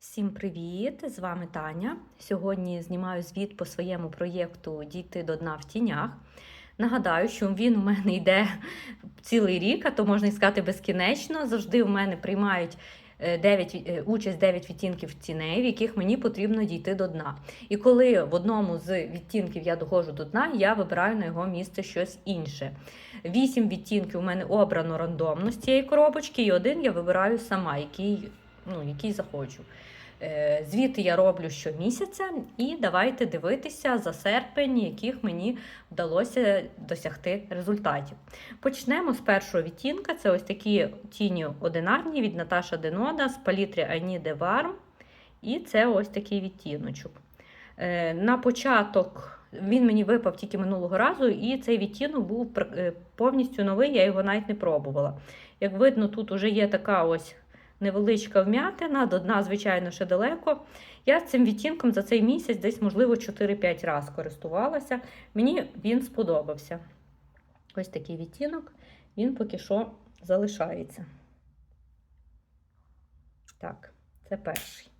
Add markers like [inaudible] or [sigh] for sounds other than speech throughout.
Всім привіт! З вами Таня. Сьогодні знімаю звіт по своєму проєкту Дійти до дна в тінях. Нагадаю, що він у мене йде цілий рік, а то можна і сказати безкінечно. Завжди у мене приймають е, 9, е, участь 9 відтінків тіней, в яких мені потрібно дійти до дна. І коли в одному з відтінків я доходжу до дна, я вибираю на його місце щось інше. Вісім відтінків у мене обрано рандомно з цієї коробочки, і один я вибираю сама, який, ну, який захочу. Е, Звіти я роблю щомісяця, і давайте дивитися за серпень, яких мені вдалося досягти результатів. Почнемо з першого відтінка. Це ось такі тіні одинарні від Наташа Денода з палітри Ані де Варм. І це ось такий відтіночок. Е, На початок він мені випав тільки минулого разу, і цей відтінок був е, повністю новий, я його навіть не пробувала. Як видно, тут вже є така ось невеличка вм'ятина, до дна, звичайно, ще далеко. Я цим відтінком за цей місяць десь, можливо, 4-5 разів користувалася. Мені він сподобався. Ось такий відтінок, він поки що залишається. Так, це перший.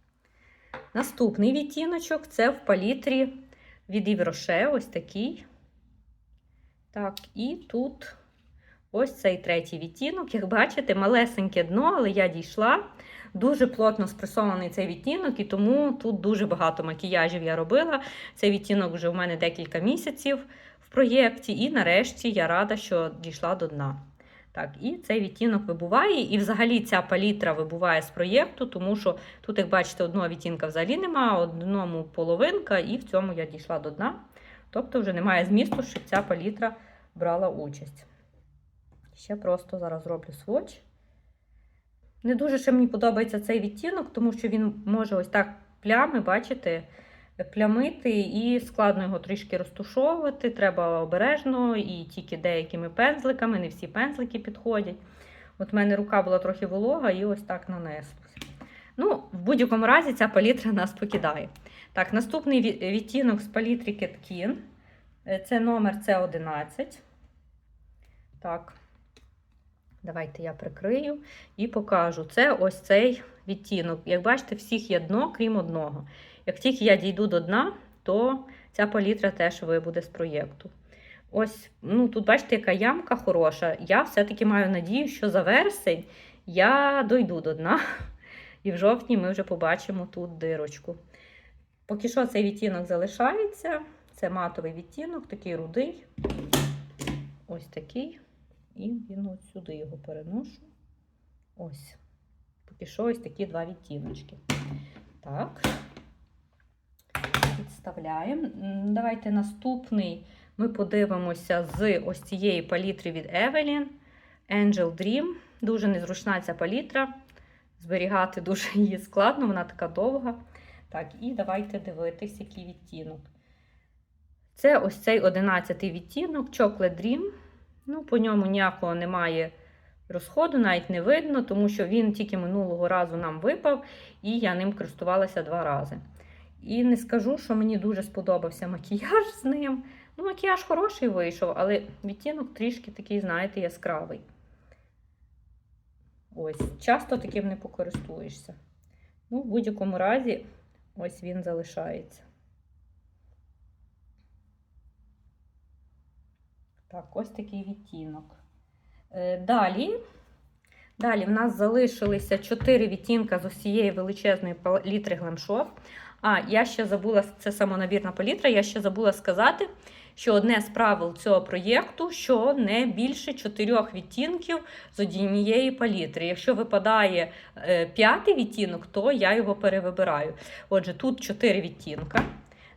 Наступний відтіночок це в палітрі від Rocher, ось такий. Так, і тут ось цей третій відтінок. Як бачите, малесеньке дно, але я дійшла. Дуже плотно спресований цей відтінок, і тому тут дуже багато макіяжів я робила. Цей відтінок вже в мене декілька місяців в проєкті, і нарешті я рада, що дійшла до дна. Так, і цей відтінок вибуває, і взагалі ця палітра вибуває з проєкту, тому що тут, як бачите, одного відтінка взагалі немає, одному половинка, і в цьому я дійшла до дна. Тобто вже немає змісту, щоб ця палітра брала участь. Ще просто зараз зроблю сводч. Не дуже ще мені подобається цей відтінок, тому що він може ось так плями, бачите, плямити, і складно його трішки розтушовувати. Треба обережно і тільки деякими пензликами, не всі пензлики підходять. От в мене рука була трохи волога, і ось так нанеслося. Ну, в будь-якому разі ця палітра нас покидає. Так, наступний відтінок з палітри Кеткін. Це номер С11. Так, давайте я прикрию і покажу. Це ось цей відтінок. Як бачите, всіх є дно, крім одного. Як тільки я дійду до дна, то ця палітра теж вибуде з проєкту. Ось, ну тут бачите, яка ямка хороша. Я все-таки маю надію, що за вересень я дойду до дна. І в жовтні ми вже побачимо тут дирочку. Поки що цей відтінок залишається. Це матовий відтінок, такий рудий. Ось такий. І він от сюди його переношу. Ось. Поки що ось такі два відтіночки. Так. Підставляємо. Давайте наступний ми подивимося з ось цієї палітри від Evelyn. Angel Dream. Дуже незручна ця палітра. Зберігати дуже [laughs] її складно, вона така довга. Так, і давайте дивитись, який відтінок. Це ось цей 11-й відтінок Chocolate Dream. Ну, по ньому ніякого немає розходу, навіть не видно, тому що він тільки минулого разу нам випав, і я ним користувалася два рази. І не скажу, що мені дуже сподобався макіяж з ним. Ну, макіяж хороший вийшов, але відтінок трішки такий, знаєте, яскравий. Ось, часто таким не покористуєшся. Ну, в будь-якому разі, ось він залишається. Так, ось такий відтінок. Е, Далі, далі в нас залишилися 4 відтінка з усієї величезної палітри Глемшов. А, я ще забула, це самонабірна палітра, я ще забула сказати, що одне з правил цього проєкту, що не більше 4 відтінків з однієї палітри. Якщо випадає е, п'ятий відтінок, то я його перевибираю. Отже, тут 4 відтінка.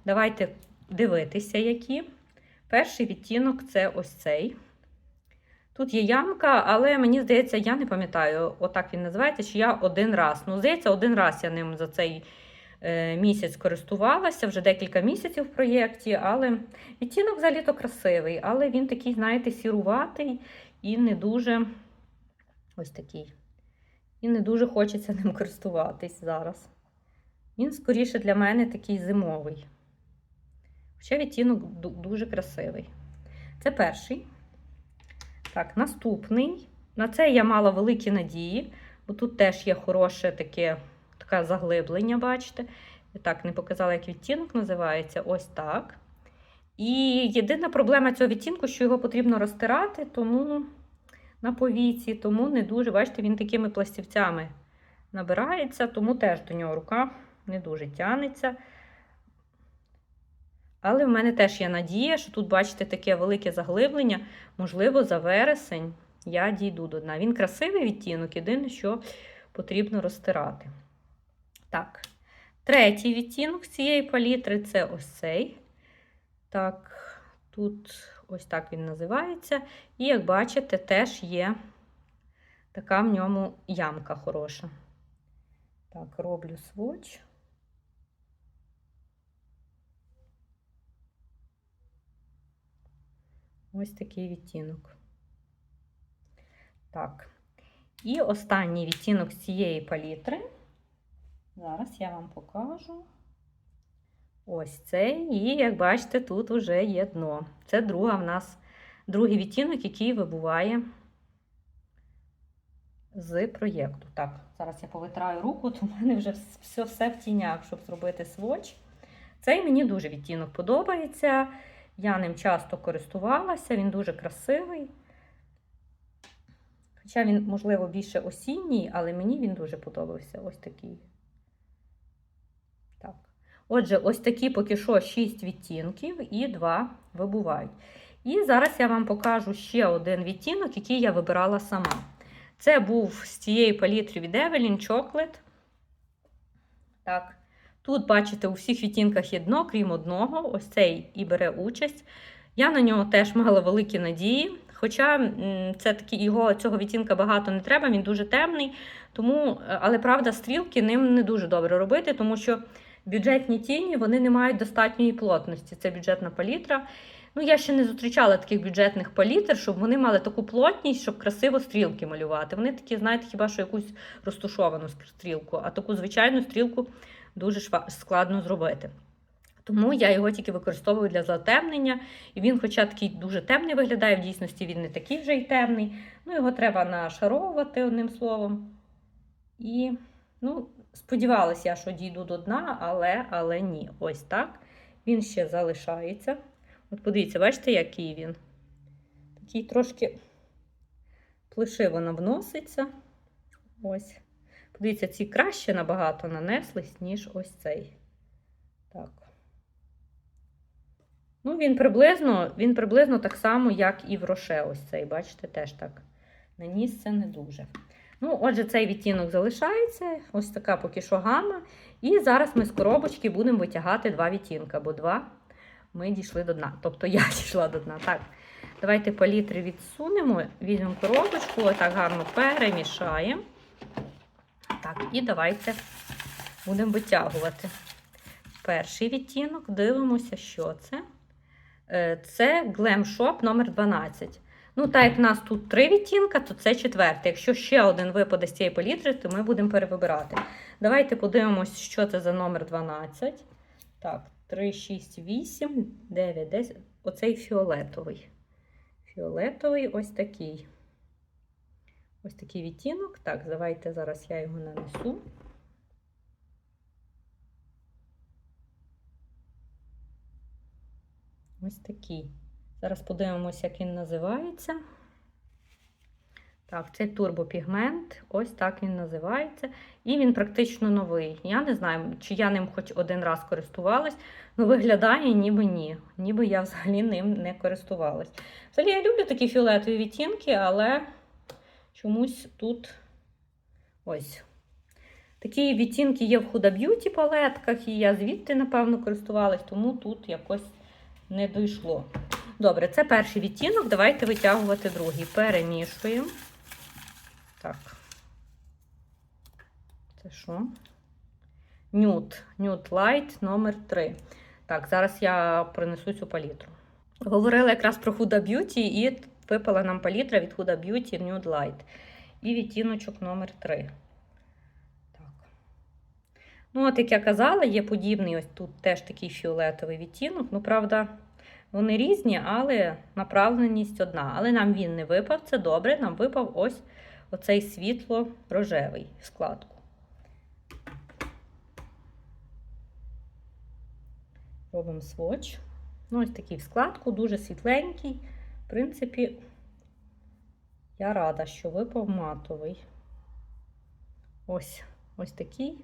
Давайте дивитися, які. Перший відтінок це ось цей. Тут є ямка, але мені здається, я не пам'ятаю, отак він називається, чи я один раз. Ну, здається, один раз я ним за цей е, місяць користувалася, вже декілька місяців в проєкті, але відтінок взагалі-то красивий, але він такий, знаєте, сіруватий і не дуже ось такий. І не дуже хочеться ним користуватись зараз. Він скоріше для мене такий зимовий. Ще відтінок дуже красивий. Це перший. Так, наступний. На це я мала великі надії, бо тут теж є хороше таке таке заглиблення, бачите. Так, не показала, як відтінок називається. Ось так. І єдина проблема цього відтінку, що його потрібно розтирати, тому на повіці, тому не дуже, бачите, він такими пластівцями набирається, тому теж до нього рука не дуже тянеться. Але в мене теж є надія, що тут, бачите, таке велике заглиблення. Можливо, за вересень я дійду до дна. Він красивий відтінок, єдине, що потрібно розтирати. Так, третій відтінок цієї палітри це ось цей. Так, тут ось так він називається. І, як бачите, теж є така в ньому ямка хороша. Так, роблю сводч. Ось такий відтінок. Так. І останній відтінок з цієї палітри. Зараз я вам покажу. Ось цей. І, як бачите, тут вже є дно. Це друга в нас, другий відтінок, який вибуває з проєкту. Так, зараз я повитраю руку, то в мене вже все, все в тінях, щоб зробити сводч. Цей мені дуже відтінок подобається. Я ним часто користувалася, він дуже красивий. Хоча він, можливо, більше осінній, але мені він дуже подобався. Ось такий. Так. Отже, ось такі поки що 6 відтінків і 2 вибувають. І зараз я вам покажу ще один відтінок, який я вибирала сама. Це був з цієї палітри від Evelyn Chocolate. Так. Тут, бачите, у всіх відтінках є дно, крім одного, ось цей і бере участь. Я на нього теж мала великі надії. Хоча це такі, його цього відтінка багато не треба, він дуже темний. Тому, Але правда, стрілки ним не дуже добре робити, тому що бюджетні тіні вони не мають достатньої плотності. Це бюджетна палітра. Ну, я ще не зустрічала таких бюджетних палітр, щоб вони мали таку плотність, щоб красиво стрілки малювати. Вони такі, знаєте, хіба що якусь розтушовану стрілку, а таку звичайну стрілку дуже складно зробити. Тому я його тільки використовую для затемнення. І він, хоча такий дуже темний виглядає, в дійсності він не такий вже й темний. Ну, Його треба нашаровувати одним словом. І, ну, сподівалася я, що дійду до дна, але але ні. Ось так. Він ще залишається. От подивіться, бачите, який він? Такий трошки плешиво навноситься. Ось. Подивіться, ці краще набагато нанеслись, ніж ось цей. Так. Ну, він приблизно він приблизно так само, як і в роше. Ось цей, бачите, теж так. Наніс це не дуже. Ну, отже, цей відтінок залишається. Ось така поки що гама. І зараз ми з коробочки будемо витягати два відтінка, бо два ми дійшли до дна. Тобто я [laughs] дійшла до дна. Так, давайте палітри відсунемо, візьмемо коробочку, отак гарно перемішаємо. Так, і давайте будемо витягувати. Перший відтінок, дивимося, що це. Е, це Glam Shop номер 12. Ну, так як в нас тут три відтінка, то це четвертий. Якщо ще один випаде з цієї палітри, то ми будемо перевибирати. Давайте подивимось, що це за номер 12. Так, 3, 6, 8, 9, 10. Оцей фіолетовий. Фіолетовий ось такий. Ось такий відтінок. Так, давайте зараз я його нанесу. Ось такий. Зараз подивимося, як він називається. Так, це турбопігмент, ось так він називається. І він практично новий. Я не знаю, чи я ним хоч один раз користувалась, але виглядає, ніби ні. Ніби я взагалі ним не користувалась. Взагалі, я люблю такі фіолетові відтінки, але чомусь тут ось. Такі відтінки є в Huda Beauty палетках, і я звідти, напевно, користувалась, тому тут якось не дійшло. Добре, це перший відтінок. Давайте витягувати другий. Перемішуємо. Так. Це що? Nude. Nude Light номер 3. Так, зараз я принесу цю палітру. Говорила якраз про Huda Beauty і випала нам палітра від Huda Beauty Nude Light. І відтіночок номер 3 Ну, от, як я казала, є подібний ось тут теж такий фіолетовий відтінок. Ну, правда, вони різні, але направленість одна. Але нам він не випав, це добре, нам випав ось оцей світло-рожевий в складку. Робимо сводч. Ну, Ось такий в складку, дуже світленький. Принципі, я рада, що випав матовий. Ось, ось такий.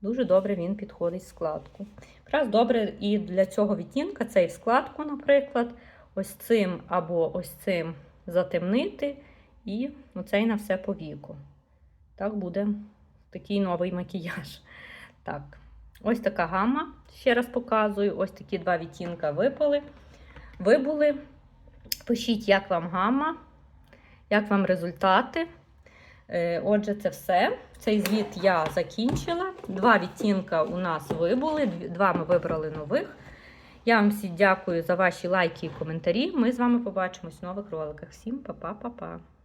Дуже добре він підходить в складку. Якраз добре і для цього відтінка цей в складку, наприклад, ось цим або ось цим затемнити, і оцей на все по віку. Так буде такий новий макіяж. Так, ось така гама. Ще раз показую. Ось такі два відтінка випали. Вибули. Пишіть, як вам гама, як вам результати. Е, Отже, це все. Цей звіт я закінчила. Два відтінка у нас вибули, два ми вибрали нових. Я вам всі дякую за ваші лайки і коментарі. Ми з вами побачимось в нових роликах. Всім па-па-па-па.